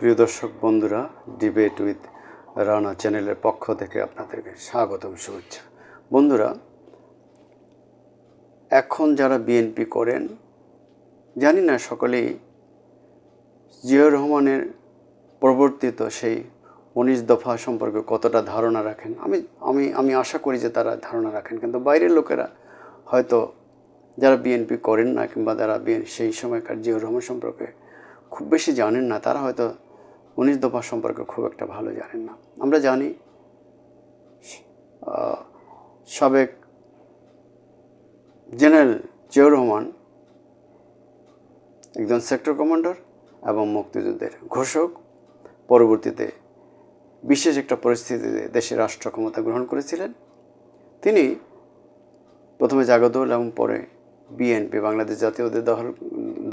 প্রিয় দর্শক বন্ধুরা ডিবেট উইথ রানা চ্যানেলের পক্ষ থেকে আপনাদেরকে স্বাগতম শুভেচ্ছা। বন্ধুরা, এখন যারা বিএনপি করেন, জানি না, সকলেই জিয়াউর রহমানের প্রবর্তিত সেই উনিশ দফা সম্পর্কে কতটা ধারণা রাখেন, আমি আমি আমি আশা করি যে তারা ধারণা রাখেন, কিন্তু বাইরের লোকেরা হয়তো যারা বিএনপি করেন না, কিংবা যারা বিএন সেই সময়কার জিয়াউর রহমান সম্পর্কে খুব বেশি জানেন না, তারা হয়তো উনিশ দফা সম্পর্কে খুব একটা ভালো জানেন না। আমরা জানি সাবেক জেনারেল জিয়াউর রহমান একজন সেক্টর কমান্ডার এবং মুক্তিযুদ্ধের ঘোষক। পরবর্তীতে বিশেষ একটা পরিস্থিতিতে দেশের রাষ্ট্র ক্ষমতা গ্রহণ করেছিলেন। তিনি প্রথমে জাগদল এবং পরে বিএনপি, বাংলাদেশ জাতীয়দের দল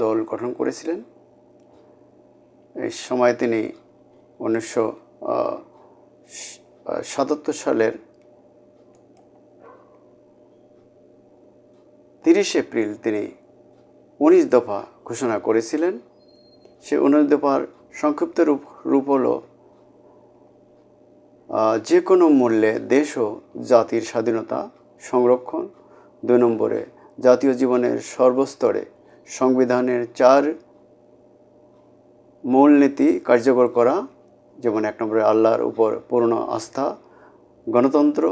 দল গঠন করেছিলেন। সময় তিনি উনিশশো সাতাত্তর সালের তিরিশ এপ্রিল তিনি উনিশ দফা ঘোষণা করেছিলেন। সে উনিশ দফার সংক্ষিপ্ত রূপ রূপ হলো যে কোনো মূল্যে দেশ ও জাতির স্বাধীনতা সংরক্ষণ। দুই নম্বরে জাতীয় জীবনের সর্বস্তরে সংবিধানের চার মূলনীতি কার্যকর করা, যেমন এক নম্বরে আল্লাহর উপর পূর্ণ আস্থা, গণতন্ত্র,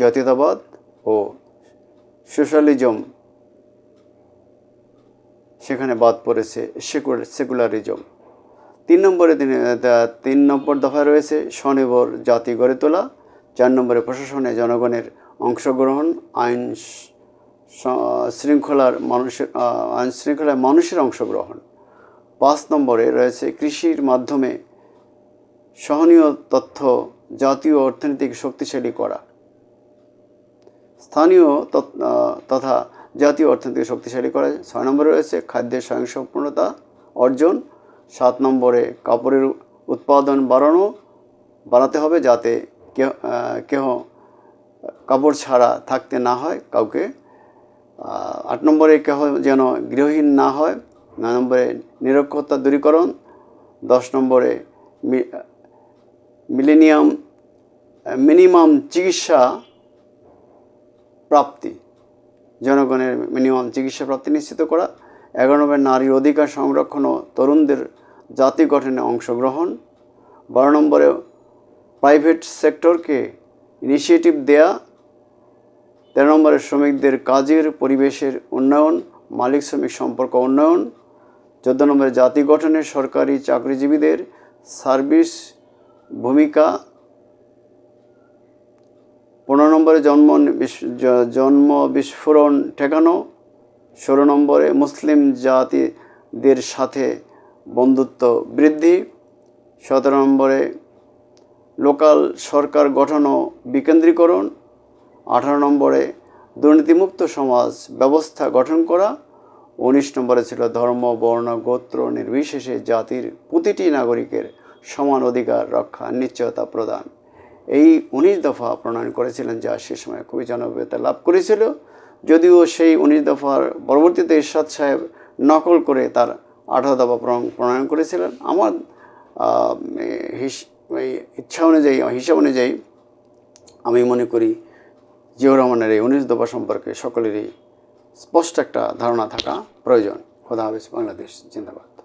জাতীয়তাবাদ ও সোশ্যালিজম। সেখানে বাদ পড়েছে সেকুলারিজম। তিন নম্বরে তিনি তিন নম্বর দফায় রয়েছে স্বনির্ভর জাতি গড়ে তোলা। চার নম্বরে প্রশাসনে জনগণের অংশগ্রহণ, আইন শৃঙ্খলার মানুষের আইন শৃঙ্খলায় মানুষের অংশগ্রহণ। পাঁচ নম্বরে রয়েছে কৃষির মাধ্যমে সহনীয় তথ্য, জাতীয় অর্থনৈতিক শক্তিশালী করা। স্থানীয় তথ- জাতীয় অর্থনীতি শক্তিশালী করা। ছয় নম্বরে রয়েছে খাদ্যের স্বয়ংসম্পূর্ণতা অর্জন। সাত নম্বরে কাপড়ের উৎপাদন বাড়ানো, বাড়াতে হবে যাতে কেহ কাপড় ছাড়া থাকতে না হয় কাউকে। আট নম্বরে কেহ যেন গৃহহীন না হয়। নয় নম্বরে নিরক্ষরতা দূরীকরণ, দশ নম্বরে মিলেনিয়াম, মিনিমাম চিকিৎসা প্রাপ্তি, জনগণের মিনিমাম চিকিৎসা প্রাপ্তি নিশ্চিত করা। এগারো নম্বরে নারীর অধিকার সংরক্ষণ ও তরুণদের জাতি গঠনে অংশগ্রহণ। বারো নম্বরে প্রাইভেট সেক্টরকে ইনিশিয়েটিভ দেয়া। তেরো নম্বরে শ্রমিকদের কাজের, পরিবেশের উন্নয়ন মালিক শ্রমিক সম্পর্ক উন্নয়ন। চোদ্দ নম্বরে জাতি গঠনে সরকারি চাকরিজীবীদের সার্ভিস ভূমিকা। পনেরো নম্বরে জন্ম জন্ম বিস্ফোরণ ঠেকানো। ষোলো নম্বরে মুসলিম জাতিদের সাথে বন্ধুত্ব বৃদ্ধি। সতেরো নম্বরে লোকাল সরকার গঠন ও বিকেন্দ্রীকরণ। আঠারো নম্বরে দুর্নীতিমুক্ত সমাজ ব্যবস্থা গঠন করা। উনিশ নম্বরে ছিল ধর্ম, বর্ণ, গোত্র, নির্বিশেষে জাতির প্রতিটি নাগরিকের সমান অধিকার, রক্ষা, নিশ্চয়তা প্রদান। এই উনিশ দফা প্রণয়ন করেছিলেন যা সে সময় খুবই জনপ্রিয়তা লাভ করেছিল। যদিও সেই উনিশ দফার পরবর্তীতে ইরশাদ সাহেব নকল করে তার আঠারো দফা প্রণ- প্রণয়ন করেছিলেন। আমার ইচ্ছা অনুযায়ী, হিসাব অনুযায়ী আমি মনে করি জিয়াউর রহমানের এই উনিশ দফা সম্পর্কে সকলেরই স্পষ্ট একটা ধারণা থাকা প্রয়োজন। খোদা হাফেজ বাংলাদেশ জিন্দাবাদ।